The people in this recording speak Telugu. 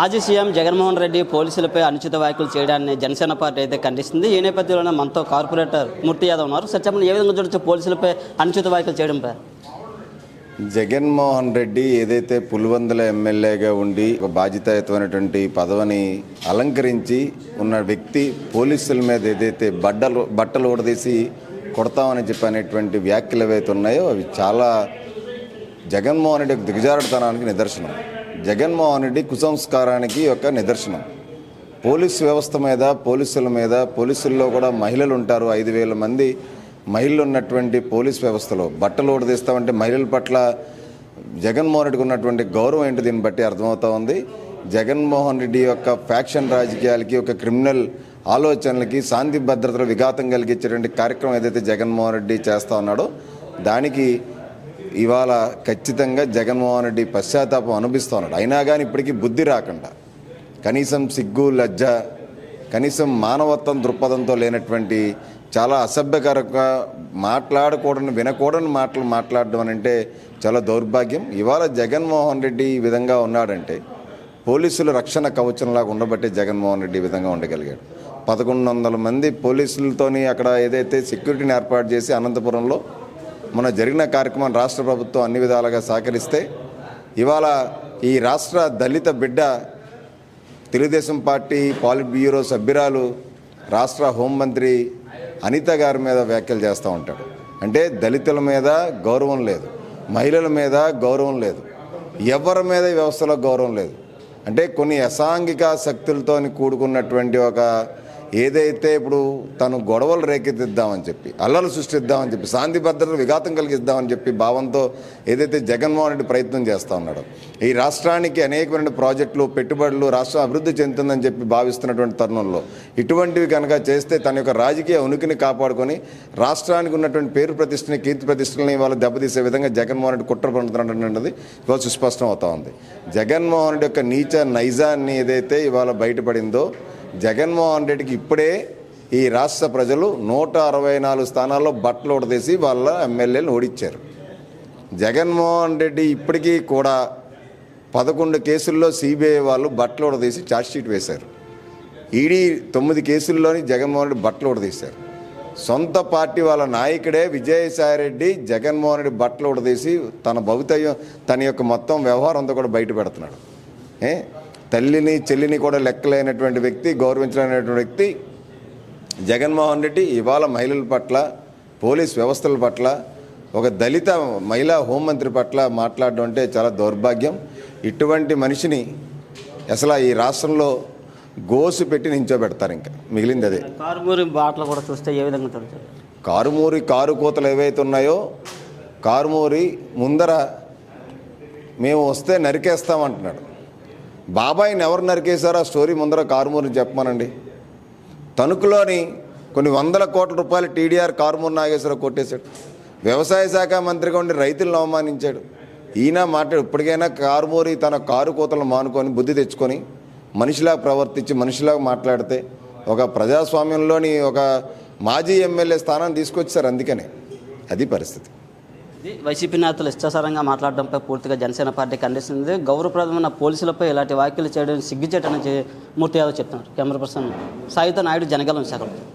మాజీ సీఎం జగన్మోహన్ రెడ్డి పోలీసులపై అనుచిత వ్యాఖ్యలు చేయడాన్ని జనసేన పార్టీ అయితే ఖండిస్తుంది. ఈ నేపథ్యంలోనే మనతో కార్పొరేటర్ మూర్తి యాదవ్ ఉన్నారు. సత్యమని ఏ విధంగా చూడొచ్చు పోలీసులపై అనుచిత వ్యాఖ్యలు చేయడంపై? జగన్మోహన్ రెడ్డి ఏదైతే పులివందుల ఎమ్మెల్యేగా ఉండి ఒక బాధ్యతాయుతమైనటువంటి పదవిని అలంకరించి ఉన్న వ్యక్తి పోలీసుల మీద ఏదైతే బట్టలు బట్టలు ఊడదీసి కొడతామని చెప్పి అనేటువంటి వ్యాఖ్యలు ఏవైతే ఉన్నాయో అవి చాలా జగన్మోహన్ రెడ్డి యొక్క దిగజారుడుతనానికి నిదర్శనం. జగన్మోహన్ రెడ్డి కుసంస్కారానికి ఒక నిదర్శనం. పోలీస్ వ్యవస్థ మీద పోలీసుల మీద పోలీసుల్లో కూడా మహిళలు ఉంటారు ఐదు వేల మంది. మహిళలు ఉన్నటువంటి పోలీస్ వ్యవస్థలో బట్టలు ఊడదీస్తామంటే మహిళల పట్ల జగన్మోహన్ రెడ్డికి ఉన్నటువంటి గౌరవం ఏంటి దీన్ని బట్టి అర్థమవుతా ఉంది. జగన్మోహన్ రెడ్డి యొక్క ఫ్యాక్షన్ రాజకీయాలకి ఒక క్రిమినల్ ఆలోచనలకి శాంతి భద్రతలు విఘాతం కలిగించేటువంటి కార్యక్రమం ఏదైతే జగన్మోహన్ రెడ్డి చేస్తా ఉన్నాడో దానికి ఇవాళ ఖచ్చితంగా జగన్మోహన్ రెడ్డి పశ్చాత్తాపం అనిపిస్తూ ఉన్నాడు అయినా కానీ ఇప్పటికీ బుద్ధి రాకుండా కనీసం సిగ్గు లజ్జ కనీసం మానవత్వం దృక్పథంతో లేనటువంటి చాలా అసభ్యకరంగా మాట్లాడకూడని వినకూడని మాటలు మాట్లాడడం అని అంటే చాలా దౌర్భాగ్యం. ఇవాళ జగన్మోహన్ రెడ్డి ఈ విధంగా ఉన్నాడంటే పోలీసులు రక్షణ కవచంలాగా ఉండబట్టే జగన్మోహన్ రెడ్డి ఈ విధంగా ఉండగలిగాడు. పదకొండు వందల మంది పోలీసులతోని అక్కడ ఏదైతే సెక్యూరిటీని ఏర్పాటు చేసి అనంతపురంలో మన జరిగిన కార్యక్రమం రాష్ట్ర ప్రభుత్వం అన్ని విధాలుగా సహకరిస్తే ఇవాళ ఈ రాష్ట్ర దళిత బిడ్డ తెలుగుదేశం పార్టీ పాలిట్ బ్యూరో సభ్యురాలు రాష్ట్ర హోంమంత్రి అనిత గారి మీద వ్యాఖ్యలు చేస్తూ ఉంటాడు. అంటే దళితుల మీద గౌరవం లేదు. మహిళల మీద గౌరవం లేదు. ఎవరి మీద వ్యవస్థలో గౌరవం లేదు. అంటే కొన్ని అసాంఘిక శక్తులతో కూడుకున్నటువంటి ఒక ఏదైతే ఇప్పుడు తను గొడవలు రేకెత్తిద్దామని చెప్పి అల్లలు సృష్టిద్దామని చెప్పి శాంతి భద్రతలు విఘాతం కలిగిద్దామని చెప్పి భావంతో ఏదైతే జగన్మోహన్ రెడ్డి ప్రయత్నం చేస్తూ ఉన్నాడో ఈ రాష్ట్రానికి అనేకమైన ప్రాజెక్టులు పెట్టుబడులు రాష్ట్రం అభివృద్ధి చెందుతుందని చెప్పి భావిస్తున్నటువంటి తరుణంలో ఇటువంటివి కనుక చేస్తే తన యొక్క రాజకీయ ఉనికిని కాపాడుకొని రాష్ట్రానికి ఉన్నటువంటి పేరు ప్రతిష్టని కీర్తి ప్రతిష్టలని ఇవాళ దెబ్బతీసే విధంగా జగన్మోహన్ రెడ్డి కుట్ర పడుతున్నటువంటిది ఇవాళ సుస్పష్టం అవుతా ఉంది. జగన్మోహన్ రెడ్డి యొక్క నీచ నైజాన్ని ఏదైతే ఇవాళ బయటపడిందో జగన్మోహన్ రెడ్డికి ఇప్పుడే ఈ రాష్ట్ర ప్రజలు నూట అరవై నాలుగు స్థానాల్లో బట్టలు ఉడదీసి వాళ్ళ ఎమ్మెల్యేలను ఓడించారు. జగన్మోహన్ రెడ్డి ఇప్పటికీ కూడా పదకొండు కేసుల్లో సిబిఐ వాళ్ళు బట్టలు ఉడదీసి ఛార్జ్షీట్ వేశారు. ఈడీ తొమ్మిది కేసుల్లోని జగన్మోహన్ రెడ్డి బట్టలు ఉడదీశారు. సొంత పార్టీ వాళ్ళ నాయకుడే విజయసాయిరెడ్డి జగన్మోహన్ రెడ్డి బట్టలు ఉడదీసి తన భవితవ్యం తన యొక్క మొత్తం వ్యవహారం అంతా కూడా బయట పెడుతున్నాడు. ఏ? తల్లిని చెల్లిని కూడా లెక్కలేనటువంటి వ్యక్తి గౌరవించలేనటువంటి వ్యక్తి జగన్మోహన్ రెడ్డి ఇవాళ మహిళల పట్ల పోలీస్ వ్యవస్థల పట్ల ఒక దళిత మహిళా హోంమంత్రి పట్ల మాట్లాడడం అంటే చాలా దౌర్భాగ్యం. ఇటువంటి మనిషిని అసలు ఈ రాష్ట్రంలో గోసు పెట్టి నించోబెడతారు ఇంకా. మిగిలింది అదే. కారుమూరి బాటలు కూడా చూస్తే ఏ విధంగా కారుమూరి కారు కోతలు ఏవైతే ఉన్నాయో కారుమూరి ముందర మేము వస్తే నరికేస్తామంటున్నాడు బాబాయిని ఎవరు నరికేశారో? ఆ స్టోరీ ముందర కారుమూరిని చెప్పమనండి. తణుకులోని కొన్ని వందల కోట్ల రూపాయలు టీడీఆర్ కారుమూరి నాగేశ్వరరావు కొట్టేశాడు. వ్యవసాయ శాఖ మంత్రిగా ఉండి రైతులను అవమానించాడు. ఈయన మాట్లాడు ఇప్పటికైనా కారుమూరి తన కారు కోతలను మానుకొని బుద్ధి తెచ్చుకొని మనిషిలా ప్రవర్తించి మనిషిలా మాట్లాడితే ఒక ప్రజాస్వామ్యంలోని ఒక మాజీ ఎమ్మెల్యే స్థానాన్ని తీసుకొచ్చారు అందుకనే. అది పరిస్థితి. వైసీపీ నేతలు ఇష్టాసారంగా మాట్లాడడంపై పూర్తిగా జనసేన పార్టీ ఖండిస్తుంది. గౌరవప్రదమైన పోలీసులపై ఇలాంటి వ్యాఖ్యలు చేయడం సిగ్గుచేటని మూర్తి యాదవ్ చెప్తున్నారు కెమెరా పర్సన్ సాయితో నాయుడు జనగలం విశాఖపట్నం